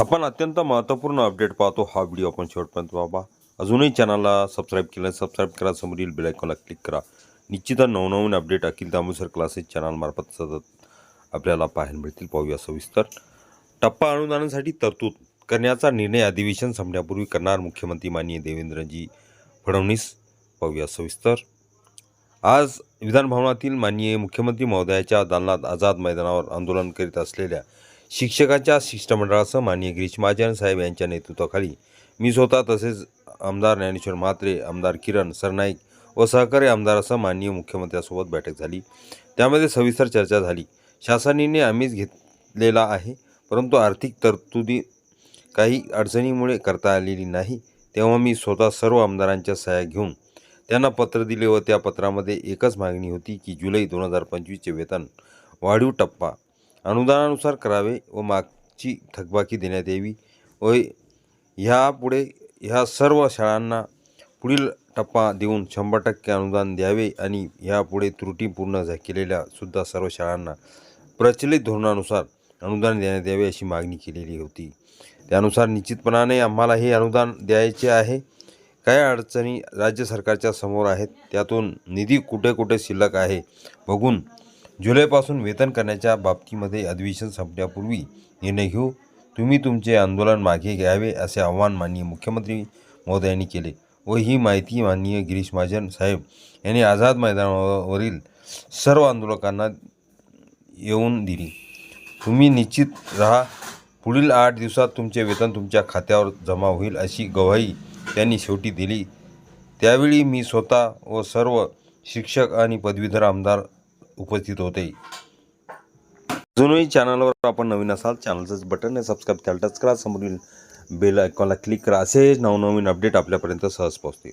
आपण अत्यंत महत्त्वपूर्ण अपडेट पाहतो हा व्हिडिओ आपण शेवटपर्यंत पाहा. अजूनही चॅनलला सबस्क्राईब केलं सबस्क्राईब करा. समोरील बेल आयकॉनला क्लिक करा. निश्चितच नवनवीन अपडेट अखिल दामोसर क्लासेस चॅनलमार्फत सतत आपल्याला पाहायला मिळतील. पाहूया सविस्तर. टप्पा अनुदानासाठी तरतूद करण्याचा निर्णय अधिवेशन संपण्यापूर्वी करणार मुख्यमंत्री माननीय देवेंद्रजी फडणवीस. पाहूया सविस्तर. आज विधानभवनातील माननीय मुख्यमंत्री महोदयाच्या दालनात आझाद मैदानावर आंदोलन करीत असलेल्या शिक्षकांच्या शिष्टमंडळासह माननीय गिरीश महाजन साहेब यांच्या नेतृत्वाखाली मी स्वतः तसेच आमदार ज्ञानेश्वर म्हात्रे आमदार किरण सरनाईक व सहकारी आमदारासह माननीय मुख्यमंत्र्यांसोबत बैठक झाली. त्यामध्ये सविस्तर चर्चा झाली. शासनाने आम्हीच घेतलेला आहे परंतु आर्थिक तरतुदी काही अडचणीमुळे करता आलेली नाही. तेव्हा मी स्वतः सर्व आमदारांच्या सहाय्या घेऊन त्यांना पत्र दिले व त्या पत्रामध्ये एकच मागणी होती की जुलै दोन हजार पंचवीसचे वेतन वाढीव टप्पा अनुदानानुसार करावे व मागची थकबाकी देण्यात यावी. व ह्यापुढे ह्या सर्व शाळांना पुढील टप्पा देऊन शंभर टक्के अनुदान द्यावे आणि ह्यापुढे त्रुटी पूर्ण झा केलेल्या सुद्धा सर्व शाळांना प्रचलित धोरणानुसार अनुदान देण्यात यावे अशी मागणी केलेली होती. त्यानुसार निश्चितपणाने आम्हाला हे अनुदान द्यायचे आहे. काय अडचणी राज्य सरकारच्या समोर आहेत त्यातून निधी कुठे कुठे शिल्लक आहे बघून जुलैपासून वेतन करण्याच्या बाबतीमध्ये अधिवेशन संपण्यापूर्वी निर्णय घेऊ. तुम्ही तुमचे आंदोलन मागे घ्यावे असे आवाहन माननीय मुख्यमंत्री महोदयांनी केले. व ही माहिती माननीय गिरीश महाजन साहेब यांनी आझाद मैदानावरील सर्व आंदोलकांना येऊन दिली. तुम्ही निश्चित राहा पुढील आठ दिवसात तुमचे वेतन तुमच्या खात्यावर जमा होईल अशी गवाही त्यांनी शेवटी दिली. त्यावेळी मी स्वतः व सर्व शिक्षक आणि पदवीधर आमदार उपस्थित होते. अजूनही चॅनलवर आपण नवीन असाल चॅनलचं बटन आहे सबस्क्राईब त्याला टच करा समोरील बेल आयकॉनला क्लिक करा असे नवनवीन अपडेट आपल्यापर्यंत सहज पोहोचतील.